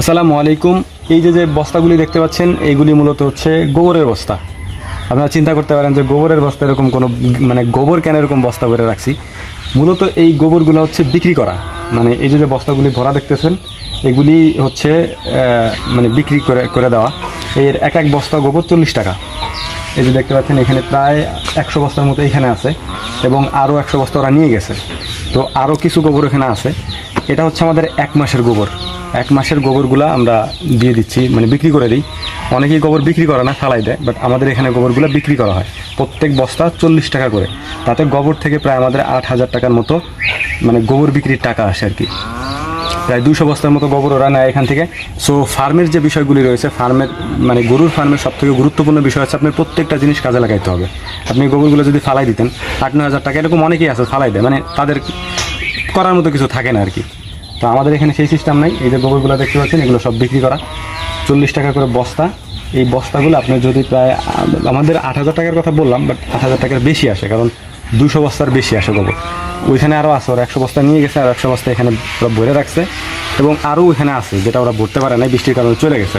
আসসালামু আলাইকুম। এই যে যে বস্তাগুলি দেখতে পাচ্ছেন, এইগুলি মূলত হচ্ছে গোবরের বস্তা। আপনারা চিন্তা করতে পারেন যে গোবরের বস্তা এরকম কোনো মানে গোবর কেন এরকম বস্তা করে রাখছি? মূলত এই গোবরগুলো হচ্ছে বিক্রি করা। মানে এই যে যে বস্তাগুলি ভরা দেখতেছেন, এগুলি হচ্ছে মানে বিক্রি করে করে দেওয়া। এর এক এক বস্তা গোবর চল্লিশ টাকা। এই যে দেখতে পাচ্ছেন, এখানে প্রায় একশো বস্তার মতো এখানে আছে এবং আরও একশো বস্তা ওরা নিয়ে গেছে। তো আরও কিছু গোবর এখানে আছে। এটা হচ্ছে আমাদের এক মাসের গোবর। এক মাসের গোবরগুলো আমরা দিয়ে দিচ্ছি মানে বিক্রি করে দিই। অনেকেই গোবর বিক্রি করে না, ফালাই দেয় বাট আমাদের এখানে গোবরগুলো বিক্রি করা হয়। প্রত্যেক বস্তা চল্লিশ টাকা করে। তাতে গোবর থেকে প্রায় আমাদের আট হাজার টাকার মতো মানে গোবর বিক্রির টাকা আসে আর কি। প্রায় দুশো বস্তার মতো গোবর ওরা নেয় এখান থেকে। সো ফার্মের যে বিষয়গুলি রয়েছে ফার্মের মানে গরুর ফার্মের সব থেকে গুরুত্বপূর্ণ বিষয় হচ্ছে আপনার প্রত্যেকটা জিনিস কাজে লাগাইতে হবে। আপনি গোবরগুলো যদি ফালাই দিতেন, আট নয় হাজার টাকা, এরকম অনেকেই আছে, ফালাই দেয়। মানে তাদের করার মতো কিছু থাকে না আর কি। তো আমাদের এখানে সেই সিস্টেম নাই। এই যে গোবরগুলো দেখতে পাচ্ছেন, এগুলো সব বিক্রি করা। চল্লিশ টাকা করে বস্তা। এই বস্তাগুলো আপনি যদি প্রায়, আমাদের আট হাজার টাকার কথা বললাম বাট আট হাজার টাকার বেশি আসে, কারণ দুশো বস্তার বেশি আসে গোবর। ওইখানে আরও আছে, ওরা একশো বস্তা নিয়ে গেছে, আর একশো বস্তা এখানে ওরা ভরে রাখছে। এবং আরও ওইখানে আছে, যেটা ওরা ভরতে পারে না বৃষ্টির কারণে চলে গেছে।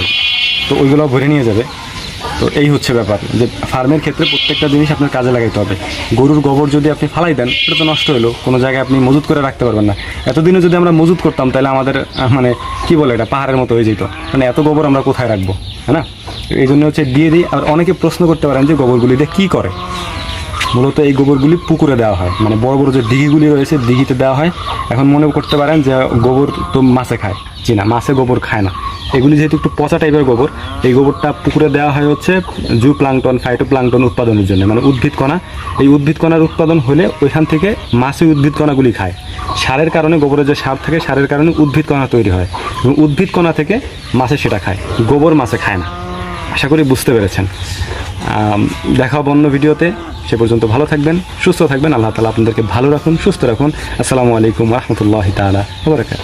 তো ওইগুলো ভরে নিয়ে যাবে। তো এই হচ্ছে ব্যাপার যে ফার্মের ক্ষেত্রে প্রত্যেকটা জিনিস আপনার কাজে লাগাইতে হবে। গরুর গোবর যদি আপনি ফালাই দেন, সেটা তো নষ্ট হলো। কোনো জায়গায় আপনি মজুত করে রাখতে পারবেন না। এতদিনে যদি আমরা মজুত করতাম, তাহলে আমাদের মানে কি বলে এটা, পাহাড়ের মতো হয়ে যেত। মানে এত গোবর আমরা কোথায় রাখব হ্যাঁ না? এই জন্য হচ্ছে দিয়ে দিই। আর অনেকে প্রশ্ন করতে পারেন যে গোবরগুলি দিয়ে কী করে? মূলত এই গোবরগুলি পুকুরে দেওয়া হয়। মানে বড় বড় যে দিঘিগুলি রয়েছে, দিঘিতে দেওয়া হয়। এখন মনে করতে পারেন যে গোবর তো মাছে খায়। জি না, মাছে গোবর খায় না। এগুলি যেহেতু একটু পচা টাইপের গোবর, এই গোবরটা পুকুরে দেওয়া হয় হচ্ছে জু প্লাংটন ফাইটো প্লাংটন উৎপাদনের জন্য মানে উদ্ভিদ কণা। এই উদ্ভিদ কণার উৎপাদন হলে ওইখান থেকে মাছে উদ্ভিদ কণাগুলি খায়। সারের কারণে গোবরের যে সার থাকে, সারের কারণে উদ্ভিদ কণা তৈরি হয়। এবং উদ্ভিদ কণা থেকে মাছে সেটা খায়, গোবর মাছে খায় না। আশা করি বুঝতে পেরেছেন। দেখা হবে অন্য ভিডিওতে। সে পর্যন্ত ভালো থাকবেন, সুস্থ থাকবেন। আল্লাহ তালা আপনাদেরকে ভালো রাখুন, সুস্থ রাখুন। আসসালামু আলাইকুম রহমতুল্লাহ তালা বরকাত